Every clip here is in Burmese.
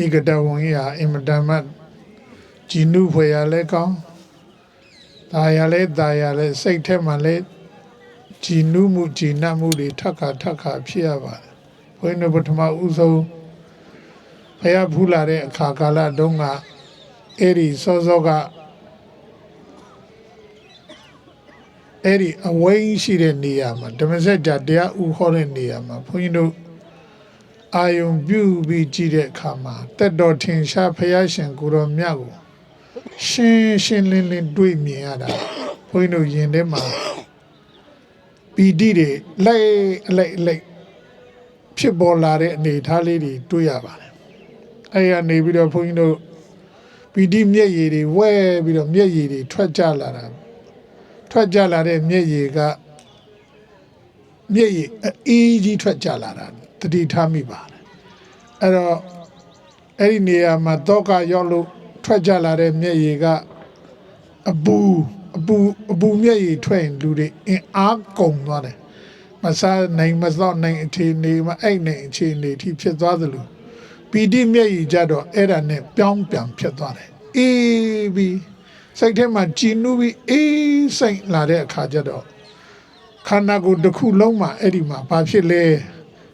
ဒီကတဝန်ကြီးဟာအင်မတန်မှဂျီနုဖွယ်ရလဲကောင်းဒါရလဲဒါရလဲစိတ်ထဲမှာလဲဂျီနုမှုဂျီနတ်မှုတွေထက်ခါထက်ခါဖြစ်ရပါတယ်ဘုန်းကြီးတို့ပထမဦးဆုံးဖယားဖူးလာတဲ့အခါကာလတုန်းကအဲ့ဒီစောစောကအဲ့ဒီအဝိန်းရှိတဲ့နေရာမှာဓမ္မစကြာတရားဥဟောတဲ့နေရာမှာဘုန်းကြီးတို့ အာယုံပြုပြီးကြည့်တဲ့အခါမှာတက်တော်ထင်ရှားဖယားရှင်ကိုတော်မြတ်ကိုရှင်းရှင်းလင်းလင်းတွေ့မြင်ရတာဘုန်းကြီးတို့ယင်ထဲမှာပီတိတွေလိုက်အလိုက်အလိုက်ဖြစ်ပေါ်လာတဲ့အနေအထားလေးတွေတွေ့ရပါတယ်အဲရနေပြီးတော့ဘုန်းကြီးတို့ပီတိမျက်ရည်တွေဝဲပြီးတော့မျက်ရည်တွေထွက်ကြလာတာထွက်ကြလာတဲ့မျက်ရည်ကမျက်ရည်အေးကြီးထွက်ကြလာတာ တတိထားမိပါတယ်အဲ့တော့အဲ့ဒီနေရာမှာတောကရောက်လို့ထွက်ကြလာတဲ့မျက်ရည်ကအပူအပူအပူမျက်ရည်ထွက်ရင်လူတွေအင်အားကုန်သွားတယ်မစားနိုင်မသောနိုင်အခြေအနေမှာအဲ့နိုင်အခြေအနေထိဖြစ်သွားသလိုပီတိမျက်ရည်ကြတော့အဲ့ဒါနဲ့ပြောင်းပြန်ဖြစ်သွားတယ်အေးပြီးစိတ်ထဲမှာကြည်နူးပြီးအေးစိတ်လာတဲ့အခါကျတော့ခန္ဓာကိုယ်တစ်ခုလုံးမှာအဲ့ဒီမှာဘာဖြစ်လဲ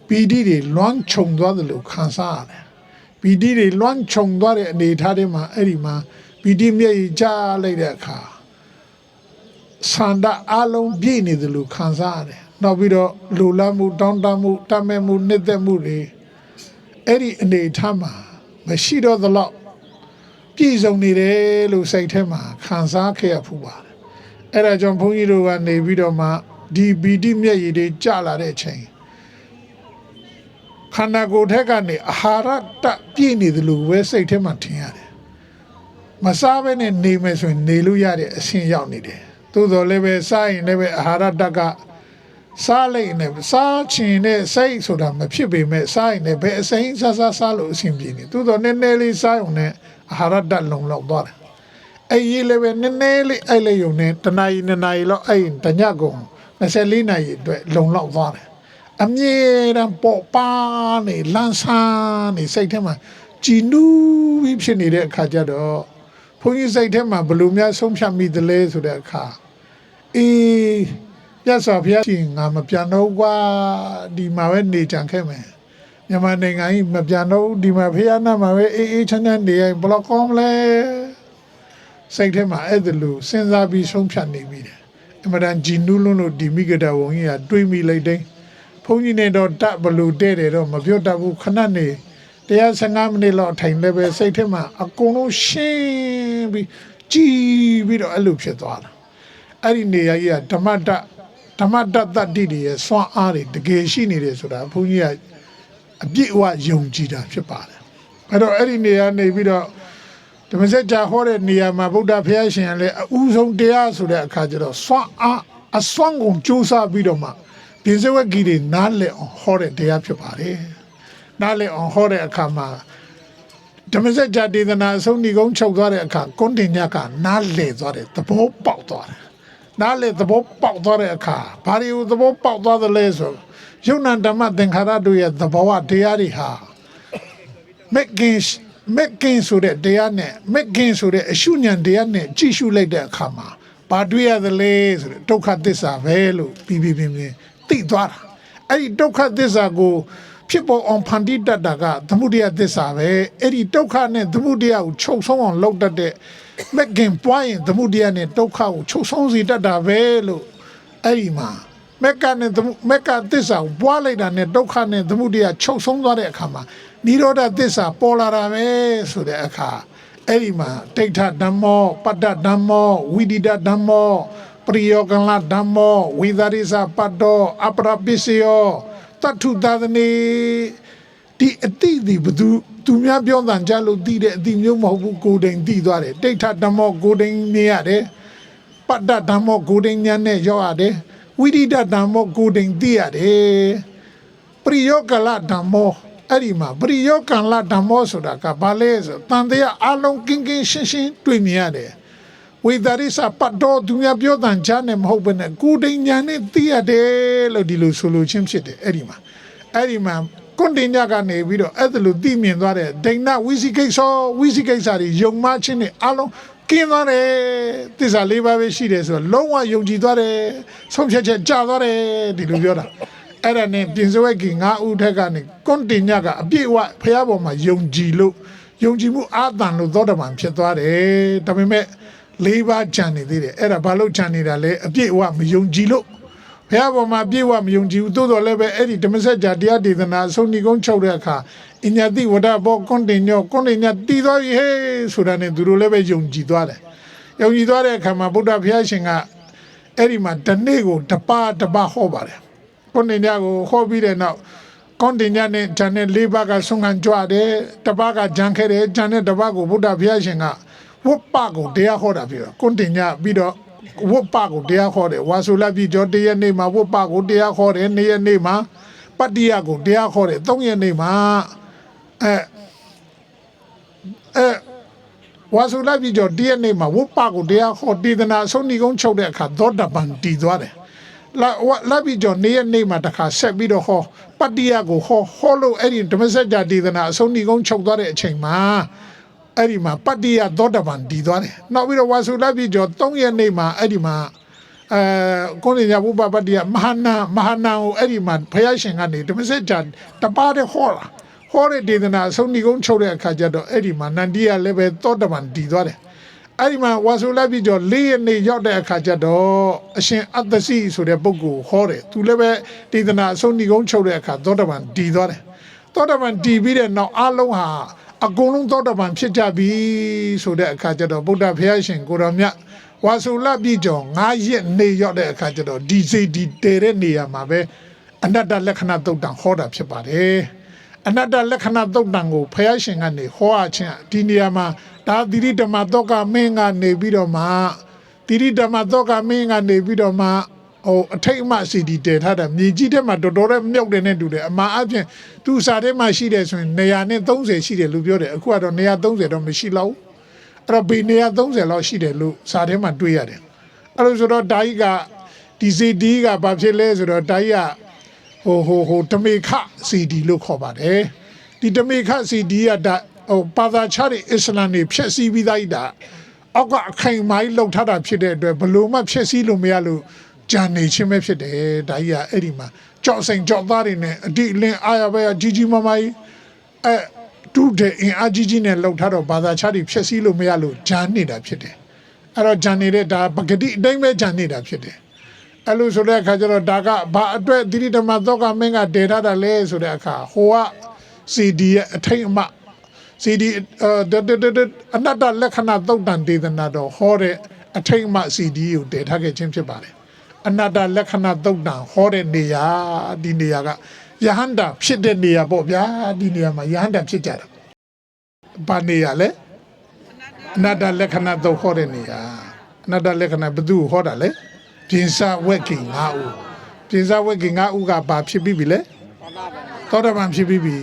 ပီတိတွေလွမ်းခြုံသွားသလိုခံစားရတယ်ပီတိတွေလွမ်းခြုံသွားတဲ့အနေအထားတွေမှာအဲ့ဒီမှာပီတိမျက်ရည်ကျလိုက်တဲ့အခါဆန္ဒအလုံးပြည့်နေသလိုခံစားရတယ်နောက်ပြီးတော့လူလမှုတောင်းတမှုတတ်မဲ့မှုနှစ်သက်မှုတွေအဲ့ဒီအနေအထားမှာမရှိတော့သလောက်ပြည့်စုံနေတယ်လို့စိတ်ထဲမှာခံစားခဲ့ရဖူးပါတယ်အဲ့ဒါကြောင့်ဘုန်းကြီးတို့ကနေပြီးတော့မှဒီပီတိမျက်ရည်တွေကျလာတဲ့အချိန် ခန္ဓာကိုယ်ထက်ကနေအာဟာရတပြည့်နေတယ်လို့ပဲစိတ်ထဲမှာထင်ရတယ်မစားဘဲနဲ့နေမယ်ဆိုရင်နေလို့ရတဲ့အဆင့်ရောက်နေတယ်သို့တော်လည်းပဲစားရင်လည်းပဲအာဟာရတကစားလိုက်နေစားချင်တဲ့စိတ်ဆိုတာမဖြစ်ပေမဲ့စားရင်လည်းဘယ်အစိမ်းစားစားစားလို့အဆင်ပြေနေသို့တော်နည်းနည်းလေးစားရုံနဲ့အာဟာရတလုံလောက်သွားတယ်အဲ့ဒီလည်းပဲနည်းနည်းလေးအဲ့လေးယုံနဲ့တနာရီနှစ်နာရီလောက်အဲ့တညကုန်24နာရီအတွက်လုံလောက်သွားတယ် အမြဲတမ်းပေါ်ပါနေလန်းဆန်းနေစိတ်ထဲမှာကြည်နူးပြီးဖြစ်နေတဲ့အခါကျတော့ဘုန်းကြီးစိတ်ထဲမှာဘယ်လိုများဆုံးဖြတ်မိသလဲဆိုတဲ့အခါအေးပြတ်စွာဘုရားရှင်ငါမပြန်တော့ကွာဒီမှာပဲနေကြံခဲ့မယ်မြန်မာနိုင်ငံကြီးမပြန်တော့ဒီမှာဖះနာမှာပဲအေးအေးချမ်းချမ်းနေရင်ဘယ်လောက်ကောင်းမလဲစိတ်ထဲမှာအဲ့ဒါလိုစဉ်းစားပြီးဆုံးဖြတ်နေမိတယ်အမှန်တန်ဂျီနူးလုံးလို့ဒီမိဂဒဝုံကြီးကတွေးမိလိုက်တယ် ဘုန်းကြီးနဲ့တော့တတ်ဘလူတဲ့တယ်တော့မပြောတတ်ဘူးခဏနေတရား15မိနစ်လောက်ထိုင်လည်းပဲစိတ်ထဲမှာအကုန်လုံးရှင်းပြီးကြည်ပြီးတော့အဲ့လိုဖြစ်သွားတာအဲ့ဒီနေရာကြီးကဓမ္မတဓမ္မတတ္တိတွေရဲ့စွမ်းအားတွေတကယ်ရှိနေတယ်ဆိုတာဘုန်းကြီးကအပြည့်အဝယုံကြည်တာဖြစ်ပါတယ်အဲ့တော့အဲ့ဒီနေရာနေပြီးတော့ဓမ္မစကြာဟောတဲ့နေရာမှာဗုဒ္ဓဘုရားရှင်ကလည်းအဦးဆုံးတရားဆိုတဲ့အခါကျတော့စွမ်းအားအစွမ်းကုန်ကြိုးစားပြီးတော့မှ ပြင်စဝက်ကြီးတွေနားလည်အောင်ဟောတဲ့တရားဖြစ်ပါတယ်နားလည်အောင်ဟောတဲ့အခါမှာဓမ္မစကြာဒေသနာအဆုံးဒီကုန်းချုပ်သွားတဲ့အခါကွန်တင်ညကနားလည်သွားတယ်သဘောပေါက်သွားတယ်နားလည်သဘောပေါက်သွားတဲ့အခါဘာတွေကိုသဘောပေါက်သွားသလဲဆိုယုံနာဓမ္မသင်္ခါရတို့ရဲ့သဘောဝတရားတွေဟာမက်ကင်မက်ကင်ဆိုတဲ့တရားနဲ့မက်ကင်ဆိုတဲ့အရှုညံတရားနဲ့ကြည့်ရှုလိုက်တဲ့အခါမှာဘာတွေ့ရသလဲဆိုတဲ့ဒုက္ခသစ္စာပဲလို့ပြီးပြီးပြင်းပြင်း သိသွားတာအဲ့ဒီဒုက္ခသစ္စာကိုဖြစ်ပေါ်အောင်ဖန်တီးတတ်တာကသမုဒိယသစ္စာပဲအဲ့ဒီဒုက္ခနဲ့သမုဒိယကိုချုပ်ဆုံးအောင်လုပ်တတ်တဲ့မက်ကင်ပွားရင်သမုဒိယနဲ့ဒုက္ခကိုချုပ်ဆုံးစေတတ်တာပဲလို့အဲ့ဒီမှာမက်ကနဲ့သမုမက်ကသစ္စာကိုပွားလိုက်တာနဲ့ဒုက္ခနဲ့သမုဒိယချုပ်ဆုံးသွားတဲ့အခါမှာနိရောဓသစ္စာပေါ်လာတာပဲဆိုတဲ့အခါအဲ့ဒီမှာတိဋ္ဌဓမ္မောပတ္တဓမ္မောဝိဒိတဓမ္မော ပရိယောကလဓမ္မောဝိသရိစပတ်တောအပရပစ္စယောတထုသဒနေဒီအတိဒီဘသူသူများပြောတန်ကြလို့သိတဲ့အတိမျိုးမဟုတ်ဘူးကိုယ်တိုင်သိသွားတယ်တိဋ္ဌဓမ္မောကိုယ်တိုင်မြင်ရတယ်ပတ္တဓမ္မောကိုယ်တိုင်ဉာဏ်နဲ့ရောက်ရတယ်ဝိဒိတဓမ္မောကိုယ်တိုင်သိရတယ်ပရိယောကလဓမ္မောအဲ့ဒီမှာပရိယောကံလဓမ္မောဆိုတာကဘာလဲဆိုတန်တရားအလုံးကင်းကင်းရှင်းရှင်းတွေ့မြင်ရတယ် ဝိသရိစပတ်တော်သူများပြောတန်ချားနဲ့မဟုတ်ဘဲနဲ့ကိုယ်တိုင်ညာနဲ့သိရတယ်လို့ဒီလိုဆိုလိုချင်းဖြစ်တယ်အဲ့ဒီမှာအဲ့ဒီမှာကွန်တင်ညာကနေပြီးတော့အဲ့ဒါလိုသိမြင်သွားတဲ့ဒိဏဝီစီကိစ္စဝီစီကိစ္စတွေယုံမှချင်းနဲ့အလုံးကင်းသွားတယ်သစ္စာလေးပါးပဲရှိတယ်ဆိုတော့လုံးဝယုံကြည်သွားတယ်ဆုံးဖြတ်ချက်ကြာသွားတယ်ဒီလိုပြောတာအဲ့ဒါနဲ့ပြင်စဝဲကငါးဦးထက်ကနေကွန်တင်ညာကအပြည့်အဝဖះပေါ်မှာယုံကြည်လို့ယုံကြည်မှုအာသံလို့သောတပန်ဖြစ်သွားတယ်ဒါပေမဲ့ လေးပါးကြံနေသေးတယ်အဲ့ဒါဘာလို့ကြံနေတာလဲအပြည့်အဝမယုံကြည်လို့ဘုရားပေါ်မှာပြေဝမယုံကြည်ဘူးသို့တော်လည်းပဲအဲ့ဒီဓမ္မစကြာတရားဒေသနာအဆုံးဏီကုန်းချုပ်တဲ့အခါအညာတိဝဒဘောကွန်တင်ညောကွန်တင်ညတီသွားပြီဟေးဆိုတာနဲ့သူတို့လည်းပဲယုံကြည်သွားတယ်ယုံကြည်သွားတဲ့အခါမှာဗုဒ္ဓဘုရားရှင်ကအဲ့ဒီမှာတနေ့ကိုတပါးတပါးဟောပါတယ်ကွန်တင်ညကိုဟောပြီးတဲ့နောက်ကွန်တင်ညနဲ့ဂျန်နဲ့လေးပါးကဆုံးခံကြွတယ်တပါးကဂျန်ခဲ့တယ်ဂျန်နဲ့တပါးကိုဗုဒ္ဓဘုရားရှင်က ဝတ်ပကိုတရားဟောတာပြီးတော့ကွန်တင်ညပြီးတော့ဝတ်ပကိုတရားခေါ်တယ်ဝါဆိုလပြည်ကျော်တရက်နေ့မှာဝတ်ပကိုတရားခေါ်တယ်နေ့ရက်နေ့မှာပတ္တိယကိုတရားခေါ်တယ်သုံးရက်နေ့မှာအဲအဲဝါဆိုလပြည်ကျော်တရက်နေ့မှာဝတ်ပကိုတရားခေါ်ဒေသနာဆုံးဏီကုန်းချုပ်တဲ့အခါသောတပန်တည်သွားတယ်လာဝလာပြီးတော့နေ့ရက်နေ့မှာတခါဆက်ပြီးတော့ဟောပတ္တိယကိုဟောဟောလို့အဲ့ဒီဓမ္မစကြာဒေသနာအဆုံးဏီကုန်းချုပ်သွားတဲ့အချိန်မှာ အဲ့ဒီမှာပတ္တိယသောတပန်တည်သွားတယ်နောက်ပြီးတော့ဝါစုလပြီကျော်3ရက်နေ့မှာအဲ့ဒီမှာအဲကိုနေရဘုပပတ္တိယမဟာနာမဟာနာကိုအဲ့ဒီမှာဘုရားရှင်ကနေဓမ္မစကြာတပါးတဲ့ဟောတာဟောတဲ့ဒေသနာအဆုံးဒီကုန်းချုပ်တဲ့အခါကျတော့အဲ့ဒီမှာနန္ဒီယလည်းပဲသောတပန်တည်သွားတယ်အဲ့ဒီမှာဝါစုလပြီကျော်၄ရက်နေ့ရောက်တဲ့အခါကျတော့အရှင်အတ္တစီဆိုတဲ့ပုဂ္ဂိုလ်ဟောတယ်သူလည်းပဲဒေသနာအဆုံးဒီကုန်းချုပ်တဲ့အခါသောတပန်တည်သွားတယ်သောတပန်တည်ပြီးတဲ့နောက်အလုံးဟာ အကုန်လုံးသောတပန်ဖြစ်ကြပြီဆိုတဲ့အခါကျတော့ဗုဒ္ဓဘုရားရှင်ကိုတော်မြတ်ဝါဆိုလပြည့်ကျော်9ရက်နေရောက်တဲ့အခါကျတော့ဒီစိတ်ဒီတည်တဲ့နေရာမှာပဲအနတ္တလက္ခဏာသုတ်တံဟောတာဖြစ်ပါတယ်အနတ္တလက္ခဏာသုတ်တံကိုဘုရားရှင်ကနေဟောအချင်းဒီနေရာမှာဒါသီရိဓမ္မသောကမင်းကနေပြီးတော့မှသီရိဓမ္မသောကမင်းကနေပြီးတော့မှ ဟိုအထိတ်အမှစီဒီတည်ထားတာမြေကြီးထဲမှာတော်တော်လေးမြောက်တယ်နဲ့တူတယ်အမှားအပြင်သူစာထဲမှာရှိတယ်ဆိုရင်100နဲ့30ရှိတယ်လို့ပြောတယ်အခုကတော့130တော့မရှိတော့ဘူးအဲ့တော့ဘေ130လောက်ရှိတယ်လို့စာထဲမှာတွေ့ရတယ်အဲ့လိုဆိုတော့ဓာကြီးကဒီစီဒီကဘာဖြစ်လဲဆိုတော့ဓာကြီးကဟိုဟိုဟိုတမေခစီဒီလို့ခေါ်ပါတယ်ဒီတမေခစီဒီကဒါဟိုပါသာချတဲ့အစ္စလမ်တွေဖြည့်ဆည်းပြီးသားကြီးဒါအောက်ကအခိုင်အမိုင်းလောက်ထားတာဖြစ်တဲ့အတွက်ဘလို့မှဖြစ်စည်းလို့မရလို့ ကြံနေခြင်းပဲဖြစ်တယ်ဒါကြီးကအဲ့ဒီမှာကြောက်စိန်ကြောက်သားတွေနဲ့အတိအလင်းအားရပဲကြီးကြီးမားမားကြီးအဲတူတဲ့အင်အားကြီးကြီးနဲ့လောက်ထားတော့ဘာသာခြားတွေဖြစ်စည်းလို့မရလို့ကြံနေတာဖြစ်တယ်အဲ့တော့ကြံနေတဲ့ဒါပဂတိအတိုင်းပဲကြံနေတာဖြစ်တယ်အဲ့လိုဆိုတဲ့အခါကျတော့ဒါကဘာအတွက်သီရိဓမ္မသောကမင်းကတည်ထားတာလဲဆိုတဲ့အခါဟိုကစီဒီရဲ့အထိတ်အမှစီဒီအနတ္တလက္ခဏာသုတ်တန်ဒေသနာတော်ဟောတဲ့အထိတ်အမှစီဒီကိုတည်ထားခဲ့ခြင်းဖြစ်ပါတယ် အနတ္တလက္ခဏာသုတ်တန်ဟောတဲ့နေရာဒီနေရာကယဟန္တာဖြစ်တဲ့နေရာပေါ့ဗျာဒီနေရာမှာယဟန္တာဖြစ်ကြတာဘာနေရာလဲအနတ္တလက္ခဏာသုတ်ဟောတဲ့နေရာအနတ္တလက္ခဏာဘယ်သူကိုဟောတာလဲပြင်စဝက်ကင်၅ဦးပြင်စဝက်ကင်၅ဦးကဘာဖြစ်ပြီးပြီလဲသောတပန်ဖြစ်ပြီးပြီ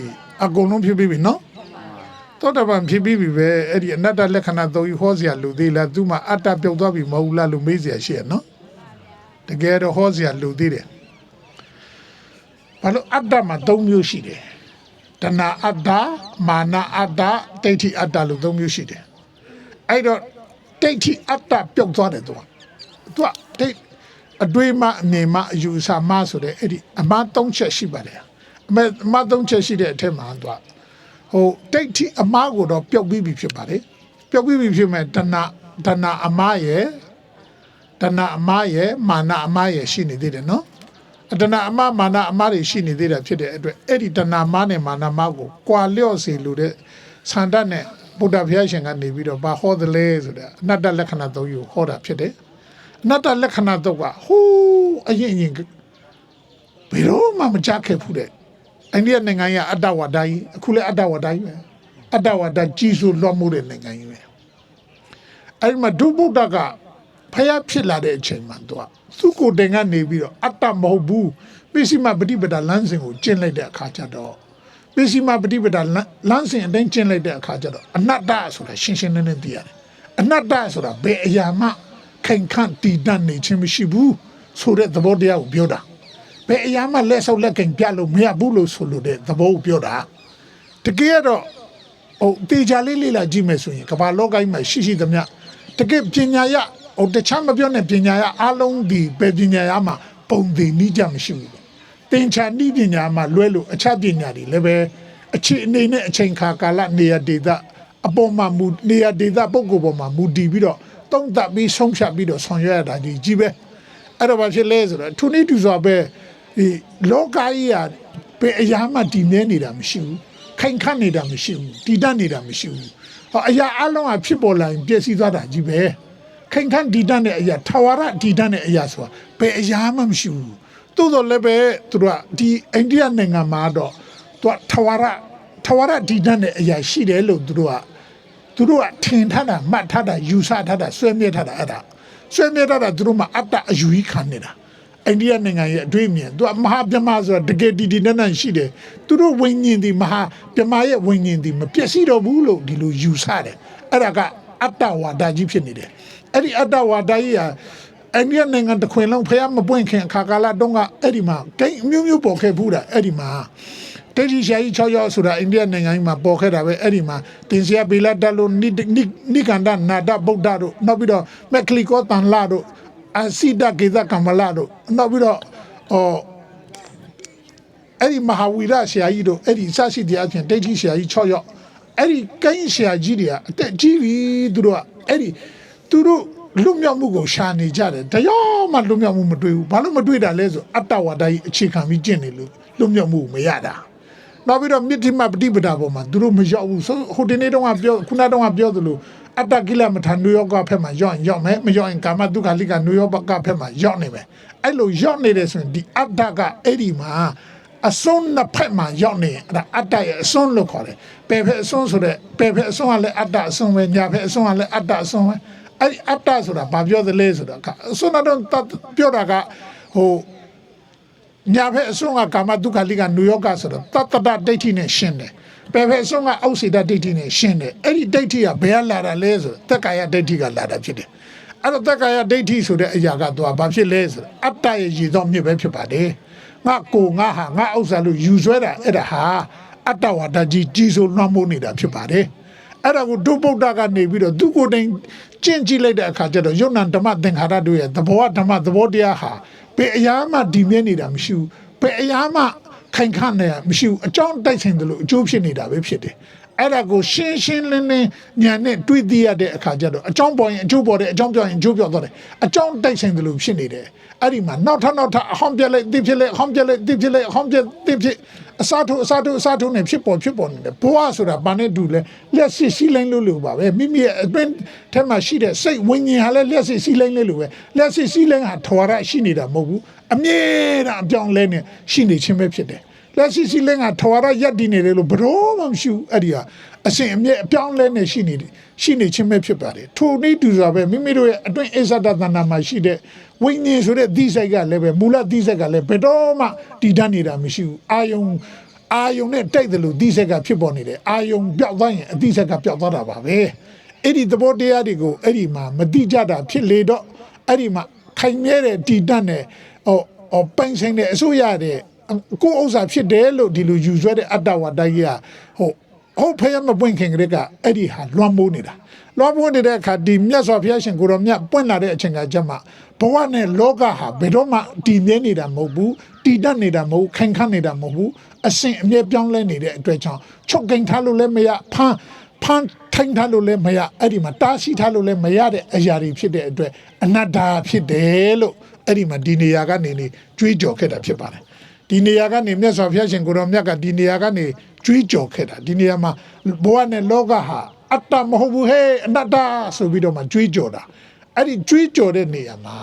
အကုန်လုံးဖြစ်ပြီးပြီနော်သောတပန်ဖြစ်ပြီးပြီပဲအဲ့ဒီအနတ္တလက္ခဏာသုံးယူဟောစရာလူသေးလားသူမှအတ္တပြုတ်သွားပြီမဟုတ်လားလို့မေးစရာရှိရနော် တကယ်တော့ဟောစရာလူသေးတယ်ဘာလို့အတ္တမှာ၃မျိုးရှိတယ်တဏှာအတ္တမာနအတ္တဒိဋ္ဌိအတ္တလို့၃မျိုးရှိတယ်အဲ့တော့ဒိဋ္ဌိအတ္တပြုတ်သွားတယ်သူကသူကဒိဋ္ဌအတွေးမှအမြင်မှအယူဆမှဆိုတဲ့အဲ့ဒီအမှား၃ချက်ရှိပါတယ်အမေအမှား၃ချက်ရှိတဲ့အထက်မှာသူကဟိုတိတ်ထိအမားကိုတော့ပျောက်ပြီးပြီဖြစ်ပါလေပျောက်ပြီးပြီဖြစ်မဲ့တဏတဏအမားရဲ့ တဏအမားရဲ့မာနအမားရဲ့ရှိနေသေးတယ်နော်အတဏအမားမာနအမားတွေရှိနေသေးတယ်ဖြစ်တဲ့အတွက်အဲ့ဒီတဏမားနဲ့မာနမားကိုကွာလျော့စေလို့တဲ့ဆန္ဒနဲ့ဗုဒ္ဓဘုရားရှင်ကနေပြီးတော့ဘာဟောသလဲဆိုတဲ့အနတ္တလက္ခဏာသုံးယူဟောတာဖြစ်တယ်အနတ္တလက္ခဏာတော့ကဟိုးအရင်ရင်ဘယ်တော့မှမကြခဲ့ဘူးတဲ့အိန္ဒိယနိုင်ငံရဲ့အတ္တဝါဒကြီးအခုလည်းအတ္တဝါဒကြီးပဲအတ္တဝါဒကြီးစိုးလွှမ်းမိုးတဲ့နိုင်ငံကြီးပဲအဲ့ဒီမှာဒုဗုဒ္ဓက ဖျားဖြစ်လာတဲ့အချိန်မှာသူကသူ့ကိုယ်တိုင်ကနေပြီးတော့အတ္တမဟုတ်ဘူးပစ္စည်းမပฏิပဒါလမ်းစဉ်ကိုကျင့်လိုက်တဲ့အခါကျတော့ပစ္စည်းမပฏิပဒါလမ်းစဉ်အတိုင်းကျင့်လိုက်တဲ့အခါကျတော့အနတ္တဆိုတာရှင်းရှင်းလင်းလင်းသိရတယ်အနတ္တဆိုတာဘယ်အရာမှခိုင်ခန့်တည်တတ်နေခြင်းမရှိဘူးဆိုတဲ့သဘောတရားကိုပြောတာဘယ်အရာမှလက်ဆုပ်လက်ကင်ပြလို့မရဘူးလို့ဆိုလို့တဲ့သဘောကိုပြောတာတကယ်တော့ဟိုတေချာလေးလေးလာကြည့်မယ်ဆိုရင်ကမ္ဘာလောကကြီးမှာရှိရှိသမျှတကယ်ပညာရ ဟိုတခြားမပြောနဲ့ပညာရအလုံးဒီပဲပညာရမှာပုံသေးနိကြမရှိဘူးတင်ချာနိပညာမှာလွဲလို့အခြားပညာတွေလည်းပဲအခြေအနေနဲ့အချိန်ခါကာလနေရာဒေသအပေါ်မှာမူနေရာဒေသပုံကိုယ်ပေါ်မှာမူတည်ပြီးတော့တုံ့တက်ပြီးဆုံးဖြတ်ပြီးတော့ဆောင်ရွက်ရတာကြီးကြီးပဲအဲ့တော့ဘာဖြစ်လဲဆိုတော့ထုနေတူစွာပဲဒီလောကကြီးကဘယ်အရာမှတည်မြဲနေတာမရှိဘူးခိုင်ခန့်နေတာမရှိဘူးတည်တတ်နေတာမရှိဘူးဟောအရာအလုံးကဖြစ်ပေါ်လာရင်ပျက်စီးသွားတာကြီးပဲ ခိုင်ခန့်တည်တတ်တဲ့အရာထာဝရတည်တတ်တဲ့အရာဆိုတာဘယ်အရာမှမရှိဘူးသို့တော်လည်းပဲသူတို့ကဒီအိန္ဒိယနိုင်ငံမှာတော့သူကထာဝရထာဝရတည်တတ်တဲ့အရာရှိတယ်လို့သူတို့ကသူတို့ကထင်ထားတာမှတ်ထားတာယူဆထားတာဆွဲမြဲထားတာအဲ့ဒါဆွဲမြဲထားတာသူတို့မှအတ္တအယူကြီးခံနေတာအိန္ဒိယနိုင်ငံရဲ့အတွေ့အမြင်သူကမဟာပြမဆိုတာတကယ်တည်တည်နက်နက်ရှိတယ်သူတို့ဝိညာဉ်ဒီမဟာပြမရဲ့ဝိညာဉ်ဒီမပျက်စီးတော့ဘူးလို့ဒီလိုယူဆတယ်အဲ့ဒါက အတ္တဝါဒကြီးဖြစ်နေတယ်အဲ့ဒီအတ္တဝါဒကြီးဟာအိန္ဒိယနိုင်ငံတစ်ခွင်လုံးဖះမပွင့်ခင်အခါကာလတုန်းကအဲ့ဒီမှာဂိမ်းအမျိုးမျိုးပေါ်ခဲ့ဘူးတာအဲ့ဒီမှာတေဂျီရှာကြီး6ရောက်ဆိုတာအိန္ဒိယနိုင်ငံကြီးမှာပေါ်ခဲ့တာပဲအဲ့ဒီမှာတင်စီယာဘီလာတက်လို့နိနိနိကန်ဒနာဒဗုဒ္ဓတို့နောက်ပြီးတော့မက်ကလီကောတန်လာတို့အစီဒကေဇကမလာတို့နောက်ပြီးတော့ဟောအဲ့ဒီမဟာဝီရဆရာကြီးတို့အဲ့ဒီစရှိတရားဖြင့်ဒိဋ္ဌိဆရာကြီး6ရောက် အဲ့ဒီကိုင်းဆရာကြီးတွေကအတက်ကြီးပြီသူတို့ကအဲ့ဒီသူတို့လွတ်မြောက်မှုကိုရှာနေကြတယ်တရားမှလွတ်မြောက်မှုမတွေ့ဘူးဘာလို့မတွေ့တာလဲဆိုအတ္တဝါဒကြီးအခြေခံပြီးကျင့်နေလို့လွတ်မြောက်မှုမရတာနောက်ပြီးတော့မြစ်တိမပฏิပဒါပေါ်မှာသူတို့မရောက်ဘူးဆိုဟိုဒီနေ့တုန်းကပြောခုနတုန်းကပြောသလိုအတ္တကိလမထာနူယောကဖက်မှာရောက်ရင်ရောက်မယ်မရောက်ရင်ကာမတုခလိကနူယောဘကဖက်မှာရောက်နေမယ်အဲ့လိုရောက်နေတယ်ဆိုရင်ဒီအတ္တကအဲ့ဒီမှာ အစွန်းနှစ်ဖက်မှာရောက်နေရင်အဲ့ဒါအတ္တရဲ့အစွန်းလို့ခေါ်တယ်ပယ်ဖက်အစွန်းဆိုတဲ့ပယ်ဖက်အစွန်းကလည်းအတ္တအစွန်းပဲညာဖက်အစွန်းကလည်းအတ္တအစွန်းပဲအဲ့ဒီအတ္တဆိုတာဘာပြောသလဲဆိုတော့အစွန်းတော့ပြောတာကဟိုညာဖက်အစွန်းကကာမတုခလိကနူယောကဆိုတော့တတ္တဒဒိဋ္ဌိနဲ့ရှင်းတယ်ပယ်ဖက်အစွန်းကအောက်စီဒဒိဋ္ဌိနဲ့ရှင်းတယ်အဲ့ဒီဒိဋ္ဌိကဘယ်ကလာတာလဲဆိုတော့တက္ကာယဒိဋ္ဌိကလာတာဖြစ်တယ်အဲ့တော့တက္ကာယဒိဋ္ဌိဆိုတဲ့အရာကတော့ဘာဖြစ်လဲဆိုတော့အတ္တရဲ့ရည်သောမြစ်ပဲဖြစ်ပါတယ် ငါကိုငါဟာငါဥစ္စာလို့ယူဆွဲတာအဲ့ဒါဟာအတ္တဝါဒကြီးကြီးစိုးလွှမ်းမိုးနေတာဖြစ်ပါတယ်အဲ့ဒါကိုဒုဗုဒ္ဓကနေပြီးတော့သူကိုယ်တိုင်ကျင့်ကြည့်လိုက်တဲ့အခါကျတော့ယုံနံဓမ္မသင်္ခါရတို့ရဲ့သဘောဓမ္မသဘောတရားဟာဘယ်အရာမှဒီမြဲနေတာမရှိဘူးဘယ်အရာမှခိုင်ခန့်နေတာမရှိဘူးအကြောင်းတိုက်ဆိုင်တယ်လို့အကျိုးဖြစ်နေတာပဲဖြစ်တယ် အဲ့ဒါကိုရှင်းရှင်းလင်းလင်းညာနဲ့တွေးသိရတဲ့အခါကျတော့အကြောင်းပေါ်ရင်အကျိုးပေါ်တယ်အကြောင်းပြောရင်အကျိုးပြောသွားတယ်အကြောင်းတိုက်ဆိုင်တယ်လို့ဖြစ်နေတယ်အဲ့ဒီမှာနောက်ထပ်နောက်ထပ်အဟောင်းပြက်လိုက်တိဖြစ်လိုက်အဟောင်းပြက်လိုက်တိဖြစ်လိုက်အဟောင်းပြက်တိဖြစ်အစားထိုးအစားထိုးအစားထိုးနေဖြစ်ပေါ်ဖြစ်ပေါ်နေတယ်ဘဝဆိုတာဘာနဲ့တူလဲလက်စစ်စီးလိုင်းလို့လို့ပါပဲမိမိရဲ့အတွင်းထဲမှာရှိတဲ့စိတ်ဝိညာဉ်ဟာလည်းလက်စစ်စီးလိုင်းလေးလို့ပဲလက်စစ်စီးလိုင်းဟာထွာရရှိနေတာမဟုတ်ဘူးအမြဲတမ်းအပြောင်းလဲနေရှိနေခြင်းပဲဖြစ်တယ် လက်ရှိရှိလင်းကထွာရရက်တည်နေတယ်လို့ဘရောမှမရှိဘူးအဲ့ဒီဟာအစဉ်အမြဲအပြောင်းလဲနေရှိနေတယ်ရှိနေခြင်းပဲဖြစ်ပါတယ်ထိုနည်းတူစွာပဲမိမိတို့ရဲ့အတွင်းအစ္ဆဒတဏ္ဍာမှာရှိတဲ့ဝိညာဉ်ဆိုတဲ့သီးစိတ်ကလည်းပဲမူလသီးစိတ်ကလည်းဘယ်တော့မှတည်တတ်နေတာမရှိဘူးအာယုံအာယုံနဲ့တိုက်တယ်လို့သီးစိတ်ကဖြစ်ပေါ်နေတယ်အာယုံပျောက်သွားရင်အသီးစိတ်ကပျောက်သွားတာပါပဲအဲ့ဒီသဘောတရားတွေကိုအဲ့ဒီမှာမတိကြတာဖြစ်လေတော့အဲ့ဒီမှာခိုင်မြဲတဲ့တည်တတ်တဲ့ဟောဟောပိုင်ဆိုင်တဲ့အစိုးရတဲ့ ကိုယ်ဥစ္စာဖြစ်တယ်လို့ဒီလိုယူဆွဲတဲ့အတ္တဝါဒကြီးကဟိုဟုတ်ဖဲမပွင့်ခင်ကလေးကအဲ့ဒီဟာလွှမ်းမိုးနေတာလွှမ်းမိုးနေတဲ့အခါဒီမြတ်စွာဘုရားရှင်ကိုရောမြတ်ပွင့်လာတဲ့အချိန်ကကြမှာဘဝနဲ့လောကဟာဘယ်တော့မှတည်မြဲနေတာမဟုတ်ဘူးတည်တတ်နေတာမဟုတ်ခိုင်ခန့်နေတာမဟုတ်ဘူးအစဉ်အမြဲပြောင်းလဲနေတဲ့အတွက်ကြောင့်ချုပ်ကိန်ထားလို့လည်းမရဖမ်းဖမ်းထိုင်ထားလို့လည်းမရအဲ့ဒီမှာတားရှိထားလို့လည်းမရတဲ့အရာတွေဖြစ်တဲ့အတွက်အနတ္တဖြစ်တယ်လို့အဲ့ဒီမှာဒီနေရာကနေနေကြွေးကြော်ခဲ့တာဖြစ်ပါတယ် ဒီနေရာကနေမြတ်စွာဘုရားရှင်ကိုရောမြတ်ကဒီနေရာကနေကြွေးကြော်ခဲ့တာဒီနေရာမှာဘဝနဲ့လောကဟာအတ္တမဟုတ်ဘူးဟဲ့အနတ္တဆိုပြီးတော့မှကြွေးကြော်တာအဲ့ဒီကြွေးကြော်တဲ့နေရာမှာ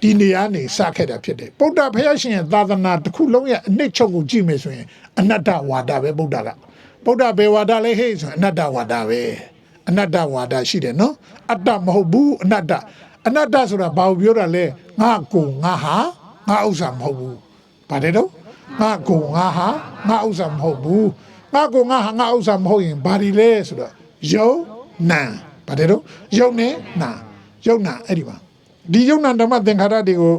ဒီနေရာနေစခဲ့တာဖြစ်တယ်ဗုဒ္ဓဘုရားရှင်ရဲ့သာသနာတစ်ခုလုံးရဲ့အနှစ်ချုပ်ကိုကြည့်မယ်ဆိုရင်အနတ္တဝါဒပဲဗုဒ္ဓကဗုဒ္ဓဘေဝါဒလည်းဟဲ့ဆိုရင်အနတ္တဝါဒပဲအနတ္တဝါဒရှိတယ်နော်အတ္တမဟုတ်ဘူးအနတ္တအနတ္တဆိုတာဘာကိုပြောတာလဲငါကိုငါဟာငါဥစ္စာမဟုတ်ဘူးဗါတယ်တော့ ငါကိုငါဟာငါဥစ္စာမဟုတ်ဘူးငါကိုငါဟာငါဥစ္စာမဟုတ်ရင်ဘာဒီလဲဆိုတော့ယုံနာဘာတဲ့တော့ယုံနဲ့နာယုံနာအဲ့ဒီပါဒီယုံနာဓမ္မသင်္ခါရတွေကို